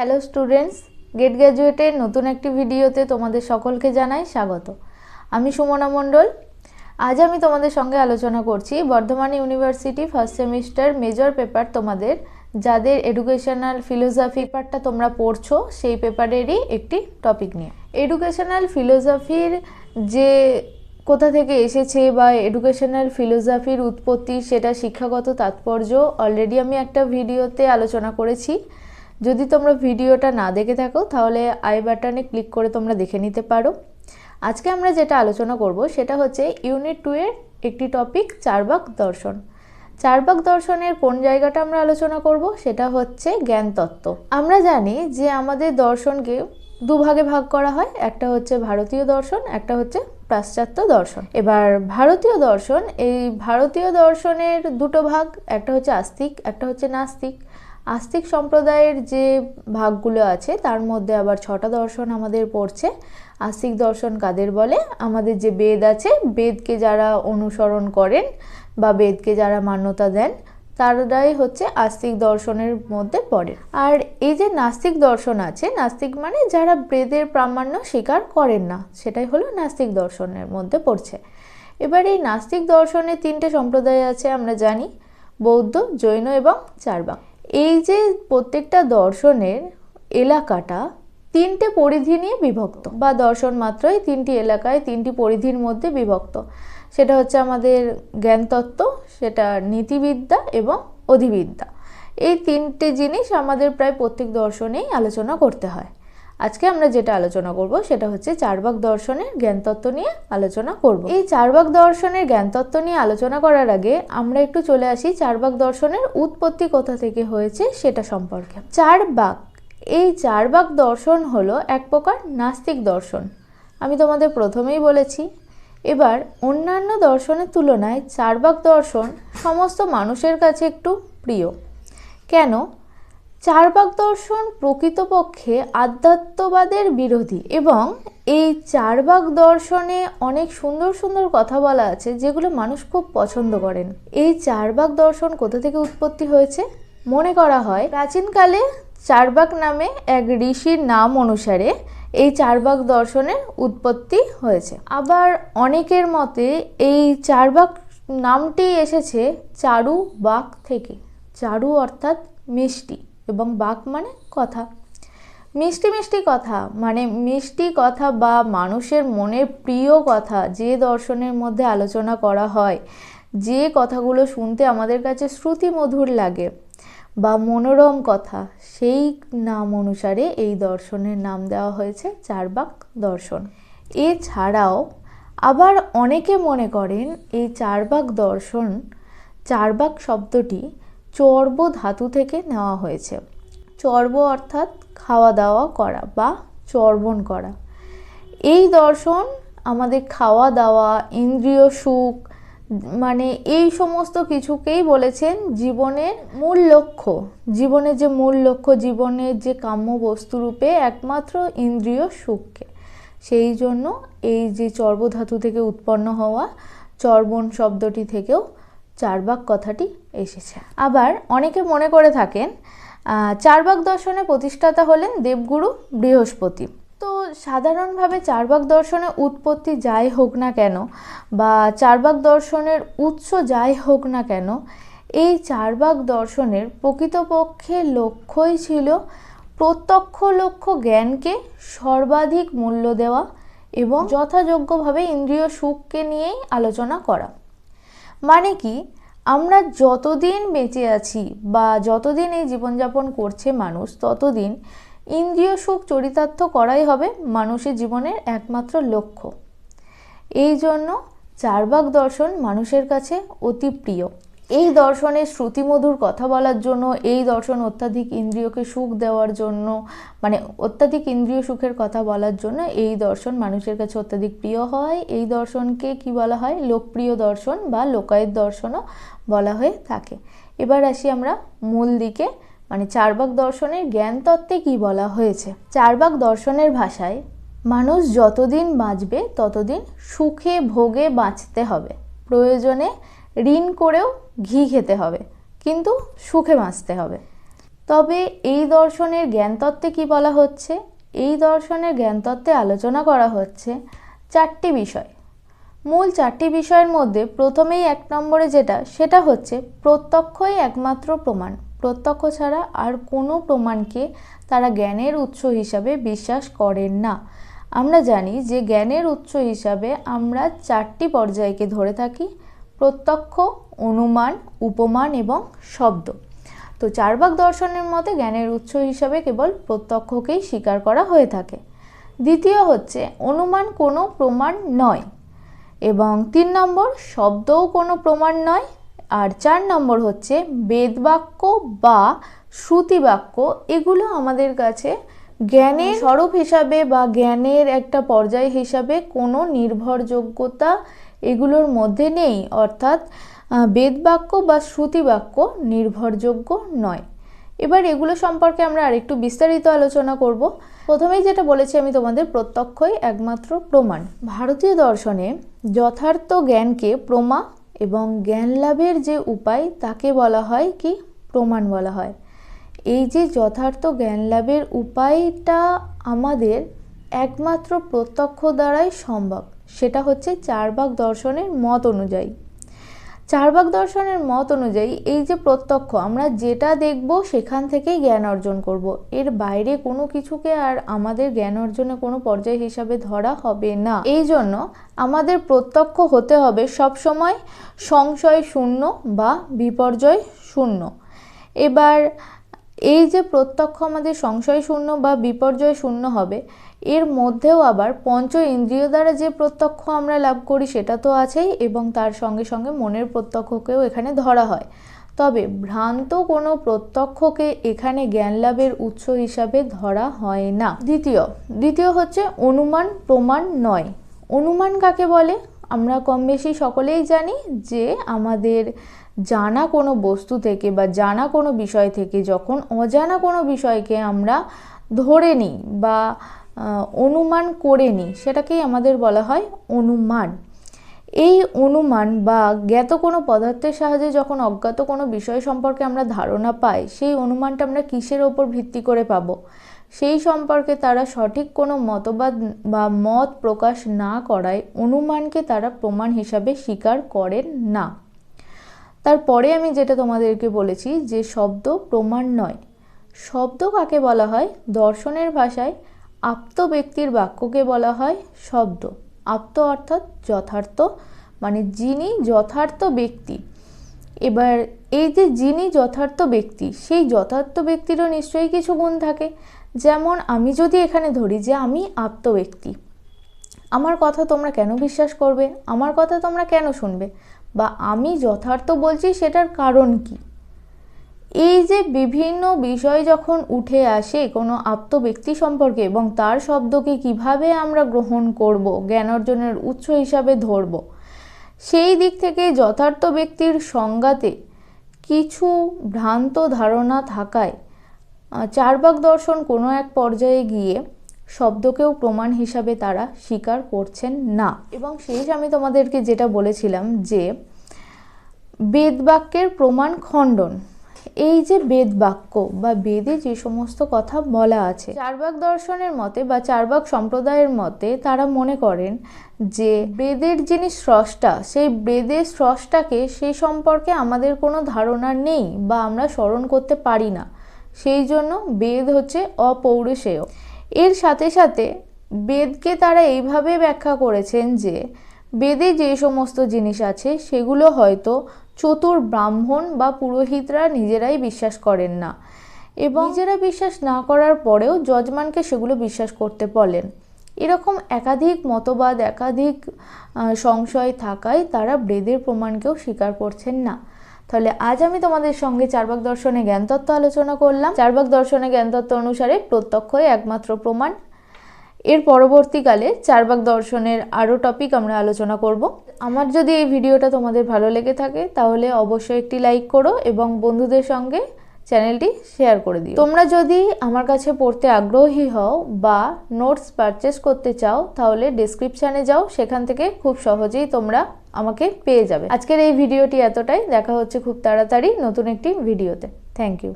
Hello students gate গ্র্যাজুয়েটের নতুন একটি ভিডিওতে তোমাদের সকলকে জানাই স্বাগত। আমি সুমনা মণ্ডল। আজ আমি তোমাদের সঙ্গে আলোচনা করছি, Bardhaman university first semester major paper তোমাদের, যাদের এডুকেশনাল ফিলোসফি পেপারটা তোমরা পড়ছো, সেই পেপারেরই একটি টপিক নিয়ে। এডুকেশনাল ফিলোসফির যে কোথা থেকে এসেছে বা এডুকেশনাল ফিলোসফির উৎপত্তি, সেটা শিক্ষাগত তাৎপর্য অলরেডি আমি একটা ভিডিওতে আলোচনা করেছি। যদি তোমরা ভিডিওটা না দেখে থাকো, তাহলে আই বাটনে ক্লিক করে তোমরা দেখে নিতে পারো। আজকে আমরা যেটা আলোচনা করব, সেটা হচ্ছে ইউনিট টু এর একটি টপিক, চারবাক দর্শন। চারবাক দর্শনের কোন জায়গাটা আমরা আলোচনা করব, সেটা হচ্ছে জ্ঞান তত্ত্ব আমরা জানি যে আমাদের দর্শনকে দুভাগে ভাগ করা হয়, একটা হচ্ছে ভারতীয় দর্শন, একটা হচ্ছে পাশ্চাত্য দর্শন। এবার ভারতীয় দর্শন, এই ভারতীয় দর্শনের দুটো ভাগ, একটা হচ্ছে আস্তিক, একটা হচ্ছে নাস্তিক। আস্তিক সম্প্রদায়ের যে ভাগগুলো আছে, তার মধ্যে আবার ছটা দর্শন আমাদের পড়ছে। আস্তিক দর্শন কাদের বলে? আমাদের যে বেদ আছে, বেদকে যারা অনুসরণ করেন বা বেদকে যারা মান্যতা দেন, তারাই হচ্ছে আস্তিক দর্শনের মধ্যে পড়ে। আর এই যে নাস্তিক দর্শন আছে, নাস্তিক মানে যারা বেদের প্রামাণ্য স্বীকার করেন না, সেটাই হলো নাস্তিক দর্শনের মধ্যে পড়ছে। এবার এই নাস্তিক দর্শনে তিনটে সম্প্রদায় আছে, আমরা জানি, বৌদ্ধ, জৈন এবং চারবাক এই যে প্রত্যেকটা দর্শনের এলাকাটা তিনটে পরিধি নিয়ে বিভক্ত, বা দর্শন মাত্রই তিনটি এলাকায় তিনটি পরিধির মধ্যে বিভক্ত। সেটা হচ্ছে আমাদের জ্ঞানতত্ত্ব, সেটা নীতিবিদ্যা এবং অধিবিদ্যা। এই তিনটে জিনিস আমাদের প্রায় প্রত্যেক দর্শনেই আলোচনা করতে হয়। আজকে আমরা যেটা আলোচনা করব সেটা হচ্ছে চারবাক দর্শনের জ্ঞানতত্ত্ব নিয়ে আলোচনা করব। এই চারবাক দর্শনের জ্ঞানতত্ত্ব নিয়ে আলোচনা করার আগে আমরা একটু চলে আসি চারবাক দর্শনের উৎপত্তি কোথা থেকে হয়েছে সেটা সম্পর্কে। চারবাক, এই চারবাক দর্শন হলো এক প্রকার নাস্তিক দর্শন। আমি তোমাদের প্রথমেই বলেছি, এবার অন্যান্য দর্শনের তুলনায় চারবাক দর্শন সমস্ত মানুষের কাছে একটু প্রিয়। কেন? চারবাক দর্শন প্রকৃতপক্ষে আধ্যাত্মবাদের বিরোধী এবং এই চারবাক দর্শনে অনেক সুন্দর সুন্দর কথা বলা আছে যেগুলো মানুষ খুব পছন্দ করেন। এই চারবাক দর্শন কোথা থেকে উৎপত্তি হয়েছে? মনে করা হয় প্রাচীনকালে চারবাক নামে এক ঋষির নাম অনুসারে এই চারবাক দর্শনের উৎপত্তি হয়েছে। আবার অনেকের মতে এই চারবাক নামটি এসেছে চারু বাক থেকে। চারু অর্থাৎ মিষ্টি। এবং বাক মানে কথা। মিষ্টি মিষ্টি কথা মানে মিষ্টি কথা বা মানুষের মনের প্রিয় কথা যে দর্শনের মধ্যে আলোচনা করা হয়, যে কথাগুলো শুনতে আমাদের কাছে শ্রুতি মধুর লাগে বা মনোরম কথা, সেই নাম অনুসারে এই দর্শনের নাম দেওয়া হয়েছে চারবাক দর্শন। এছাড়াও আবার অনেকে মনে করেন এই চারবাক দর্শন, চারবাক শব্দটি চর্ব ধাতু থেকে নেওয়া হয়েছে। চর্ব অর্থাৎ খাওয়া দাওয়া করা বা চর্বণ করা। এই দর্শন আমাদের খাওয়া দাওয়া, ইন্দ্রিয় সুখ মানে এই সমস্ত কিছুকেই বলেছেন জীবনের মূল লক্ষ্য। জীবনের যে মূল লক্ষ্য, জীবনের যে কাম্য বস্তুরূপে একমাত্র ইন্দ্রিয় সুখকে। সেই জন্য এই যে চর্বধাতু থেকে উৎপন্ন হওয়া, চর্বণ শব্দটি থেকেও চারবাক কথাটি এসেছে। আবার অনেকে মনে করে থাকেন চারবাক দর্শনের প্রতিষ্ঠাতা হলেন দেবগুরু বৃহস্পতি। তো সাধারণভাবে চারবাক দর্শনের উৎপত্তি যাই হোক না কেন বা চারবাক দর্শনের উৎস যাই হোক না কেন, এই চারবাক দর্শনের প্রকৃতপক্ষে লক্ষ্যই ছিল প্রত্যক্ষ লক্ষ্য জ্ঞানকে সর্বাধিক মূল্য দেওয়া এবং যথাযোগ্যভাবে ইন্দ্রিয় সুখকে নিয়েই আলোচনা করা। মানে কি? আমরা যতদিন বেঁচে আছি বা যতদিন এই জীবনযাপন করছে মানুষ, ততদিন ইন্দ্রিয় সুখ চরিতার্থ করাই হবে মানুষের জীবনের একমাত্র লক্ষ্য। এই জন্য চারবাক দর্শন মানুষের কাছে অতি প্রিয়। এই দর্শনের শ্রুতিমধুর কথা বলার জন্য, এই দর্শন অত্যাধিক ইন্দ্রিয়কে সুখ দেওয়ার জন্য মানে অত্যাধিক ইন্দ্রিয় সুখের কথা বলার জন্য এই দর্শন মানুষের কাছে অত্যাধিক প্রিয় হয়। এই দর্শনকে কি বলা হয়? লোকপ্রিয় দর্শন বা লোকায়ত দর্শনও বলা হয়ে থাকে। এবার আসি আমরা মূল দিকে মানে চারবাক দর্শনের জ্ঞান তত্ত্বে কী বলা হয়েছে? চারবাক দর্শনের ভাষায়, মানুষ যতদিন বাঁচবে ততদিন সুখে ভোগে বাঁচতে হবে। প্রয়োজনে ঋণ করেও ঘি খেতে হবে, কিন্তু সুখে বাঁচতে হবে। তবে এই দর্শনের জ্ঞানতত্ত্বে কি বলা হচ্ছে? এই দর্শনের জ্ঞানতত্ত্বে আলোচনা করা হচ্ছে চারটি বিষয়। মূল চারটি বিষয়ের মধ্যে প্রথমেই এক নম্বরে যেটা, সেটা হচ্ছে প্রত্যক্ষই একমাত্র প্রমাণ। প্রত্যক্ষ ছাড়া আর কোনো প্রমাণকে তারা জ্ঞানের উৎস হিসাবে বিশ্বাস করেন না। আমরা জানি যে জ্ঞানের উৎস হিসাবে আমরা চারটি পর্যায়কে ধরে থাকি প্রত্যক্ষ, অনুমান, উপমান এবং শব্দ। তো চারবাক দর্শনের মতে জ্ঞানের উৎস হিসাবে কেবল প্রত্যক্ষকেই স্বীকার করা হয়ে থাকে। দ্বিতীয় হচ্ছে, অনুমান কোনো প্রমাণ নয় এবং তিন নম্বর, শব্দও কোনো প্রমাণ নয়। আর চার নম্বর হচ্ছে, বেদবাক্য বা শ্রুতিবাক্য, এগুলো আমাদের কাছে জ্ঞানের স্বরূপ হিসাবে বা জ্ঞানের একটা পর্যায় হিসাবে কোনো নির্ভরযোগ্যতা এগুলোর মধ্যে নেই, অর্থাৎ বেদবাক্য বা শ্রুতিবাক্য নির্ভরযোগ্য নয়। এবার এগুলো সম্পর্কে আমরা আরেকটু বিস্তারিত আলোচনা করব। প্রথমেই যেটা বলেছি আমি তোমাদের প্রত্যক্ষই একমাত্র প্রমাণ। ভারতীয় দর্শনে যথার্থ জ্ঞানকে প্রমা এবং জ্ঞান লাভের যে উপায় তাকে বলা হয় কি? প্রমাণ বলা হয়। এই যে যথার্থ জ্ঞান লাভের উপায়টা আমাদের একমাত্র প্রত্যক্ষ দ্বারাই সম্ভব। সেটা হচ্ছে চারবাক দর্শনের মত অনুযায়ী। চারবাক দর্শনের মত অনুযায়ী এই যে প্রত্যক্ষ, আমরা যেটা দেখব সেখান থেকেই জ্ঞান অর্জন করব। এর বাইরে কোনো কিছুকে আর আমাদের জ্ঞান অর্জনে কোনো পর্যায় হিসাবে ধরা হবে না। এই জন্য আমাদের প্রত্যক্ষ হতে হবে সব সময় সংশয় শূন্য বা বিপর্যয় শূন্য। এবার এই যে প্রত্যক্ষ আমাদের সংশয় শূন্য বা বিপর্যয় শূন্য হবে এর মধ্যেও আবার পঞ্চ ইন্দ্রিয় দ্বারা যে প্রত্যক্ষ আমরা লাভ করি সেটা তো আছেই এবং তার সঙ্গে সঙ্গে মনের প্রত্যক্ষকেও এখানে ধরা হয়। তবে ভ্রান্ত কোনো প্রত্যক্ষকে এখানে জ্ঞান লাভের উৎস হিসাবে ধরা হয় না। দ্বিতীয় দ্বিতীয় হচ্ছে অনুমান, প্রমাণ নয়। অনুমান কাকে বলে? আমরা কম বেশি সকলেই জানি যে আমাদের জানা কোনো বস্তু থেকে বা জানা কোনো বিষয় থেকে যখন অজানা কোনো বিষয়কে আমরা ধরে নিই বা অনুমান করে নিই সেটাকেই আমাদের বলা হয় অনুমান। এই অনুমান বা জ্ঞাত কোনো পদার্থের সাহায্যে যখন অজ্ঞাত কোনো বিষয় সম্পর্কে আমরা ধারণা পাই, সেই অনুমানটা আমরা কিসের ওপর ভিত্তি করে পাবো? সেই সম্পর্কে তারা সঠিক কোনো মতবাদ বা মত প্রকাশ না করায় অনুমানকে তারা প্রমাণ হিসাবে স্বীকার করেন না। তারপরে আমি যেটা তোমাদেরকে বলেছি যে শব্দ প্রমাণ নয়। শব্দ কাকে বলা হয়? দর্শনের ভাষায় আপ্ত ব্যক্তির বাক্যকে বলা হয় শব্দ। আপ্ত অর্থাৎ যথার্থ মানে যিনি যথার্থ ব্যক্তি। এবার এই যে যিনি যথার্থ ব্যক্তি, সেই যথার্থ ব্যক্তিরও নিশ্চয়ই কিছু গুণ থাকে। যেমন, আমি যদি এখানে ধরি যে আমি আপ্ত ব্যক্তি, আমার কথা তোমরা কেন বিশ্বাস করবে? আমার কথা তোমরা কেন শুনবে? বা আমি যথার্থ বলছি সেটার কারণ কি? এই যে বিভিন্ন বিষয় যখন উঠে আসে কোনো আপ্ত ব্যক্তি সম্পর্কে এবং তার শব্দকে কীভাবে আমরা গ্রহণ করব, জ্ঞান অর্জনের উৎস হিসাবে ধরব, সেই দিক থেকে যথার্থ ব্যক্তির সংজ্ঞাতে কিছু ভ্রান্ত ধারণা থাকায় চারবাক দর্শন কোনো এক পর্যায়ে গিয়ে শব্দকেও প্রমাণ হিসাবে তারা স্বীকার করছেন না। এবং শেষ আমি তোমাদেরকে যেটা বলেছিলাম যে, বেদবাক্যের প্রমাণ খণ্ডন। এই যে বেদ বাক্য বা বেদে যে সমস্ত কথা বলা আছে, চারবাক দর্শনের মতে বা চারবাক সম্প্রদায়ের মতে তারা মনে করেন যে বেদের যিনি স্রষ্টা, সেই বেদের স্রষ্টাকে সেই সম্পর্কে আমাদের কোনো ধারণা নেই বা আমরা স্মরণ করতে পারি না। সেই জন্য বেদ হচ্ছে অপৌরুষেয়। এর সাথে সাথে বেদকে তারা এইভাবে ব্যাখ্যা করেছেন যে বেদে যে সমস্ত জিনিস আছে, সেগুলো হয়তো চতুর ব্রাহ্মণ বা পুরোহিতরা নিজেরাই বিশ্বাস করেন না এবং নিজেরা বিশ্বাস না করার পরেও যজমানকে সেগুলো বিশ্বাস করতে বলেন। এরকম একাধিক মতবাদ, একাধিক সংশয় থাকায় তারা বেদের প্রমাণকেও স্বীকার করছেন না। তাহলে আজ আমি তোমাদের সঙ্গে চারবাক দর্শনে জ্ঞানতত্ত্ব আলোচনা করলাম। চারবাক দর্শনে জ্ঞানতত্ত্ব অনুসারে প্রত্যক্ষই একমাত্র প্রমাণ। এর পরবর্তীকালে চারবাগ দর্শনের আরও টপিক আমরা আলোচনা করব। আমার যদি এই ভিডিওটা তোমাদের ভালো লেগে থাকে, তাহলে অবশ্যই একটি লাইক করো এবং বন্ধুদের সঙ্গে চ্যানেলটি শেয়ার করে দিও। তোমরা যদি আমার কাছে পড়তে আগ্রহী হও বা নোটস পারচেস করতে চাও, তাহলে ডিসক্রিপশানে যাও, সেখান থেকে খুব সহজেই তোমরা আমাকে পেয়ে যাবে। আজকের এই ভিডিওটি এতটাই, দেখা হচ্ছে খুব তাড়াতাড়ি নতুন একটি ভিডিওতে। Thank you